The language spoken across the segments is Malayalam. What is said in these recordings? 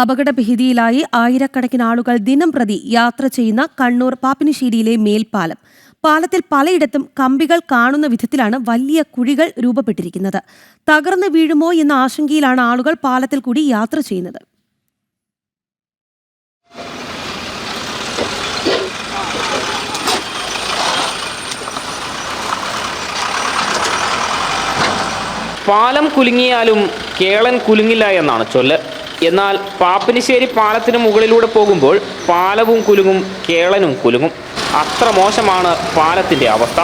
അപകടഭീതിയിലായി ആയിരക്കണക്കിന് ആളുകൾ ദിനം പ്രതി യാത്ര ചെയ്യുന്ന കണ്ണൂർ പാപ്പിനിശ്ശേരിയിലെ മേൽപ്പാലം. പാലത്തിൽ പലയിടത്തും കമ്പികൾ കാണുന്ന വിധത്തിലാണ് വലിയ കുഴികൾ രൂപപ്പെട്ടിരിക്കുന്നത്. തകർന്നു വീഴുമോ എന്ന ആശങ്കയിലാണ് ആളുകൾ പാലത്തിൽ കൂടി യാത്ര ചെയ്യുന്നത്. പാലം കുലുങ്ങിയാലും കേളൻ കുലുങ്ങില്ല എന്നാണ് ചൊല്ല്. എന്നാൽ പാപ്പിനിശ്ശേരി പാലത്തിന് മുകളിലൂടെ പോകുമ്പോൾ പാലവും കുലുങ്ങും കേളനും കുലുങ്ങും. അത്ര മോശമാണ് പാലത്തിന്റെ അവസ്ഥ.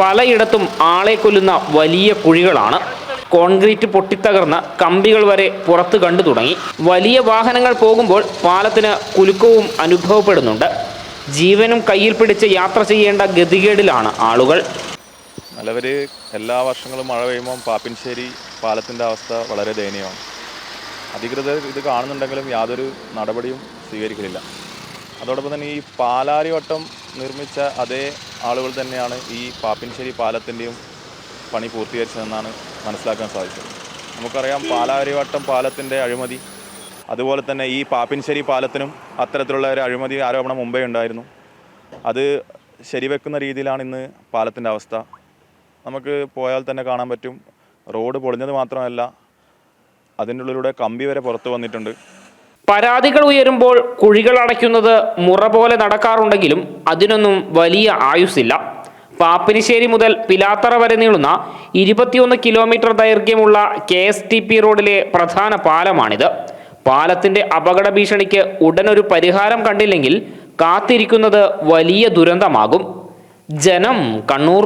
പലയിടത്തും ആളെ കൊല്ലുന്ന വലിയ കുഴികളാണ്. കോൺക്രീറ്റ് പൊട്ടിത്തകർന്ന കമ്പികൾ വരെ പുറത്ത് കണ്ടു തുടങ്ങി. വലിയ വാഹനങ്ങൾ പോകുമ്പോൾ പാലത്തിന് കുലുക്കവും അനുഭവപ്പെടുന്നുണ്ട്. ജീവനും കയ്യിൽ പിടിച്ച് യാത്ര ചെയ്യേണ്ട ഗതികേടിലാണ് ആളുകൾ. നിലവിൽ എല്ലാ വർഷങ്ങളും മഴ പെയ്യുമ്പം പാപ്പിൻശ്ശേരി പാലത്തിന്റെ അവസ്ഥ വളരെ ദയനീയമാണ്. അധികൃതർ ഇത് കാണുന്നുണ്ടെങ്കിലും യാതൊരു നടപടിയും സ്വീകരിക്കുന്നില്ല അതോടൊപ്പം തന്നെ ഈ പാലാരിവട്ടം നിർമ്മിച്ച അതേ ആളുകൾ തന്നെയാണ് ഈ പാപ്പിൻശ്ശേരി പാലത്തിന്റെയും പണി പൂർത്തീകരിച്ചതെന്നാണ് മനസ്സിലാക്കാൻ സാധിച്ചത്. നമുക്കറിയാം പാലാരിവട്ടം പാലത്തിന്റെ അഴിമതി അതുപോലെ തന്നെ ഈ പാപ്പിൻശ്ശേരി പാലത്തിനും അത്തരത്തിലുള്ള ഒരു അഴിമതി ആരോപണം മുമ്പേ ഉണ്ടായിരുന്നു. അത് ശരിവെക്കുന്ന രീതിയിലാണ് ഇന്ന് പാലത്തിന്റെ അവസ്ഥ. നമുക്ക് പോയാൽ തന്നെ കാണാൻ പറ്റും. റോഡ് പൊളിഞ്ഞത് മാത്രമല്ല അതിന്റെ ഉള്ളിലൂടെ കമ്പി വരെ പുറത്തു വന്നിട്ടുണ്ട്. പരാതികൾ ഉയരുമ്പോൾ കുഴികൾ അടയ്ക്കുന്നത് മുറ പോലെ നടക്കാറുണ്ടെങ്കിലും അതിനൊന്നും വലിയ ആയുസ്സില്ല. പാപ്പിനിശ്ശേരി മുതൽ പിലാത്തറ വരെ നീളുന്ന ഇരുപത്തിയൊന്ന് കിലോമീറ്റർ ദൈർഘ്യമുള്ള കെ എസ് ടി പി റോഡിലെ പ്രധാന പാലമാണിത്. പാലത്തിന്റെ അപകട ഭീഷണിക്ക് ഉടനൊരു പരിഹാരം കണ്ടില്ലെങ്കിൽ കാത്തിരിക്കുന്നത് വലിയ ദുരന്തമാകും. ജനം കണ്ണൂർ